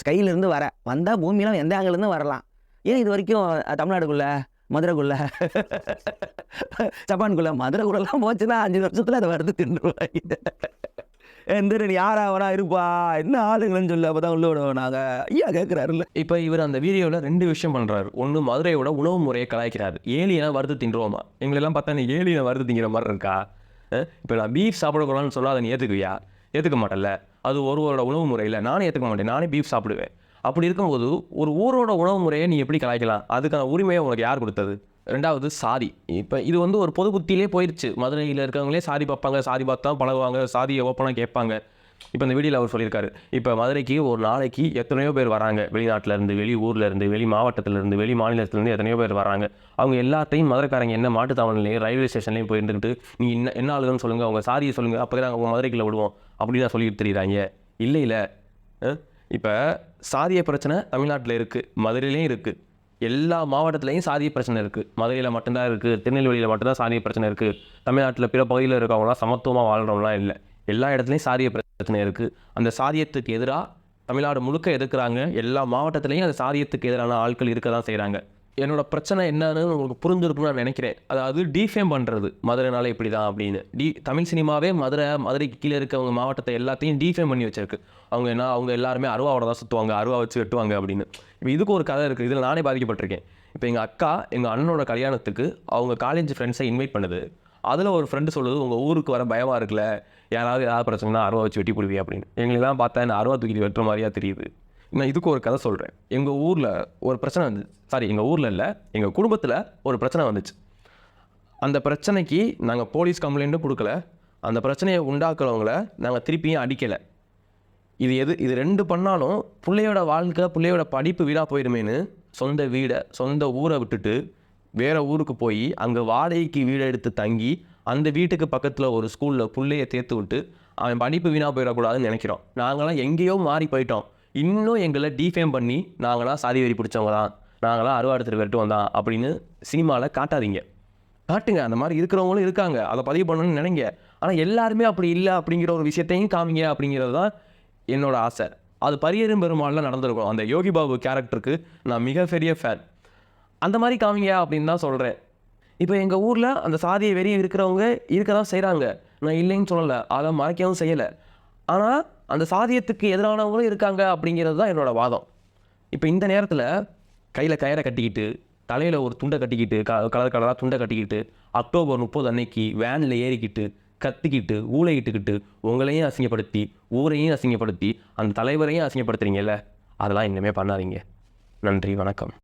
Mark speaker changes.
Speaker 1: ஸ்கைலேருந்து வர. வந்தால் பூமியெலாம் எந்த ஆங்கிலேருந்து வரலாம்? ஏன் இது வரைக்கும் தமிழ்நாடுக்குள்ளே மதுரைக்குள்ள ஜப்பானுக்குள்ள மதுரைக்குள்ளெல்லாம் போச்சுன்னா அஞ்சு வருஷத்தில் அதை வருது தின்றுவாங்க. எந்திரன் யாராவனா இருப்பா? என்ன ஆளுங்கன்னு சொல்லி அப்போ தான் உள்ள விடுவோம் நாங்கள் ஐயா கேட்குறாருல்ல
Speaker 2: இப்போ இவர் அந்த வீடியோவில் ரெண்டு விஷயம் பண்ணுறாரு ஒன்று மதுரையோட உணவு முறையை கலாய்க்கிறாரு. ஏலியனை வறுத்து தின்றுவோமா எங்களெல்லாம் பார்த்தா நீ ஏலியனை வறுத்து திங்கிற மாதிரி இருக்கா? இப்போ நான் பீஃப் சாப்பிடக்கூடாதுன்னு சொல்லாத அதை நீ ஏற்றுக்குவியா ஏற்றுக்க மாட்டேல்ல. அது ஒருவரோட உணவு முறையில். நானே ஏற்றுக்க மாட்டேன். நானே பீஃப் சாப்பிடுவேன். அப்படி இருக்கும்போது ஒரு ஊரோட உணவு முறையை நீ எப்படி கலாய்க்கலாம்? அதுக்கான உரிமையை உனக்கு யார் கொடுத்தது? ரெண்டாவது சாதி. இப்போ இது வந்து ஒரு பொது புத்தியிலே போயிடுச்சு மதுரையில் இருக்கவங்களே சாதி பார்ப்பாங்க சாதி பார்த்தா பழகுவாங்க சாதியை ஓப்பனாக கேட்பாங்க. இப்போ இந்த வீடியோவில் அவர் சொல்லியிருக்காரு. இப்போ மதுரைக்கு ஒரு நாளைக்கு எத்தனையோ பேர் வராங்க. வெளிநாட்டிலேருந்து வெளி ஊர்லேருந்து வெளி மாவட்டத்திலேருந்து வெளி மாநிலத்திலேருந்து எத்தனையோ பேர் வராங்க. அவங்க எல்லாத்தையும் மதுரைக்காரங்க என்ன மாட்டுத்தாவணிலையும் ரயில்வே ஸ்டேஷன்லேயும் போயிருந்துட்டு நீ என்ன என்ன ஆளுன்னு சொல்லுங்கள் அவங்க சாதியை சொல்லுங்கள் அப்போ தான் அவங்க மதுரைக்குள்ள விடுவோம். அப்படின்னு தான் சொல்லிட்டு தெரியுறாங்க. இல்லை இல்லை. இப்போ சாதிய பிரச்சனை தமிழ்நாட்டில் இருக்குது மதுரையிலையும் இருக்குது எல்லா மாவட்டத்துலேயும் சாதிய பிரச்சனை இருக்குது மதுரையில் மட்டும்தான் இருக்குது திருநெல்வேலியில் மட்டும்தான் சாதிய பிரச்சனை இருக்குது தமிழ்நாட்டில் பிற பகுதியில் இருக்கவங்களாம் சமத்துவமாக வாழ்கிறவங்களாம் இல்லை. எல்லா இடத்துலையும் சாதிய பிரச்சனை இருக்குது அந்த சாதியத்துக்கு எதிராக தமிழ்நாடு முழுக்க எதிர்க்கிறாங்க எல்லா மாவட்டத்துலேயும் அந்த சாதியத்துக்கு எதிரான ஆட்கள் இருக்க தான் செய்கிறாங்க என்னோடய பிரச்சனை என்னன்னு உங்களுக்கு புரிஞ்சிருக்கும்னு நான் நினைக்கிறேன். அதாவது டிஃபேம் பண்ணுறது மதுரைனால இப்படி தான் அப்படின்னு. டி தமிழ் சினிமாவே மதுரை மதுரைக்கு கீழே இருக்கவங்க மாவட்டத்தை எல்லாத்தையும் டிஃபேம் பண்ணி வச்சிருக்கு. அவங்க என்ன அவங்க எல்லாருமே அருவாவோட தான் சுற்றுவாங்க அருவா வச்சு வெட்டுவாங்க அப்படின்னு. இப்போ இதுக்கு ஒரு கதை இருக்குது இதில் நானே பாதிக்கப்பட்டிருக்கேன். இப்போ எங்கள் அக்கா எங்கள் அண்ணனோட கல்யாணத்துக்கு அவங்க காலேஜ் ஃப்ரெண்ட்ஸை இன்வைட் பண்ணுது. அதில் ஒரு ஃப்ரெண்டு சொல்லுது உங்கள் ஊருக்கு வர பயமாக இருக்குல்ல? யாராவது ஏதாவது பிரச்சனைனா அருவா வச்சு வெட்டி பிடிவி அப்படின்னு. எங்களுக்கெல்லாம் பார்த்தா என்ன அருவா தூக்கி வெட்டுற மாதிரியா தெரியுது. நான் இதுக்கு ஒரு கதை சொல்கிறேன் எங்கள் ஊரில் ஒரு பிரச்சனை வந்து சாரி எங்கள் ஊரில் இல்லை எங்கள் குடும்பத்தில் ஒரு பிரச்சனை வந்துச்சு. அந்த பிரச்சனைக்கு நாங்கள் போலீஸ் கம்ப்ளைண்ட்டும் கொடுக்கல. அந்த பிரச்சனையை உண்டாக்குறவங்கள நாங்கள் திருப்பியும் அடிக்கலை. இது எது இது ரெண்டு பண்ணாலும் பிள்ளையோட வாழ்க்கை பிள்ளையோட படிப்பு வீடாக போயிடுமேன்னு சொந்த வீடை சொந்த ஊரை விட்டுட்டு வேறு ஊருக்கு போய் அங்கே வாடகைக்கு வீடை எடுத்து தங்கி அந்த வீட்டுக்கு பக்கத்தில் ஒரு ஸ்கூலில் பிள்ளைய சேர்த்து விட்டு அவன் படிப்பு வீணாக போயிடக்கூடாதுன்னு நினைக்கிறோம். நாங்களாம் எங்கேயோ மாறி போயிட்டோம். இன்னும் எங்களை டிஃபேம் பண்ணி நாங்களாம் சாதி வெறி பிடிச்சவங்க தான் நாங்களாம் அறுவாடுத்துட்டு வெட்டுவோம் தான் அப்படின்னு சினிமாவில் காட்டாதீங்க. காட்டுங்க அந்த மாதிரி இருக்கிறவங்களும் இருக்காங்க. அதை பதிவு பண்ணணும்னு நினைங்க. ஆனால் எல்லாருமே அப்படி இல்லை அப்படிங்கிற ஒரு விஷயத்தையும் காமிங்க அப்படிங்கிறது தான் என்னோட ஆசை. அது பரியரும் பெருமாளில் நடந்திருக்கும். அந்த யோகி பாபு கேரக்டருக்கு நான் மிகப்பெரிய ஃபேன் அந்த மாதிரி காமிங்க அப்படின்னு தான் சொல்கிறேன் இப்போ எங்கள் ஊரில் அந்த சாதியை வெறி இருக்கிறவங்க இருக்க தான் செய்கிறாங்க நான் இல்லைன்னு சொல்லலை. அதை மறைக்கவும் செய்யலை. ஆனால் அந்த சாதியத்துக்கு எதிரானவங்களும் இருக்காங்க அப்படிங்கிறது தான் என்னோடய வாதம். இப்போ இந்த நேரத்தில் கையில் கயிறை கட்டிக்கிட்டு தலையில் ஒரு துண்டை கட்டிக்கிட்டு க கலர் கலராக துண்டை கட்டிக்கிட்டு அக்டோபர் முப்பது அன்னைக்கு வேனில் ஏறிக்கிட்டு கத்திக்கிட்டு ஊழையிட்டுக்கிட்டு உங்களையும் அசிங்கப்படுத்தி ஊரையும் அசிங்கப்படுத்தி அந்த தலைவரையும் அசிங்கப்படுத்துறீங்கல்ல? அதெல்லாம் இனிமேல் பண்ணாதீங்க. நன்றி வணக்கம்.